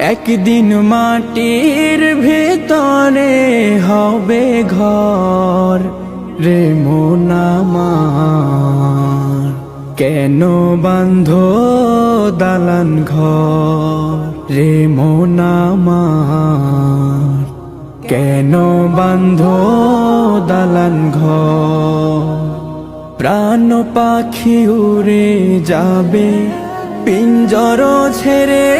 একদিন মাটির ভেতরে হবে ঘর রে মোনামার। কেন বান্ধ দালান ঘর রে মোনামার? কেন বান্ধ দালান ঘর? প্রাণ পাখি উড়ে যাবে, পিঞ্জর ছেড়ে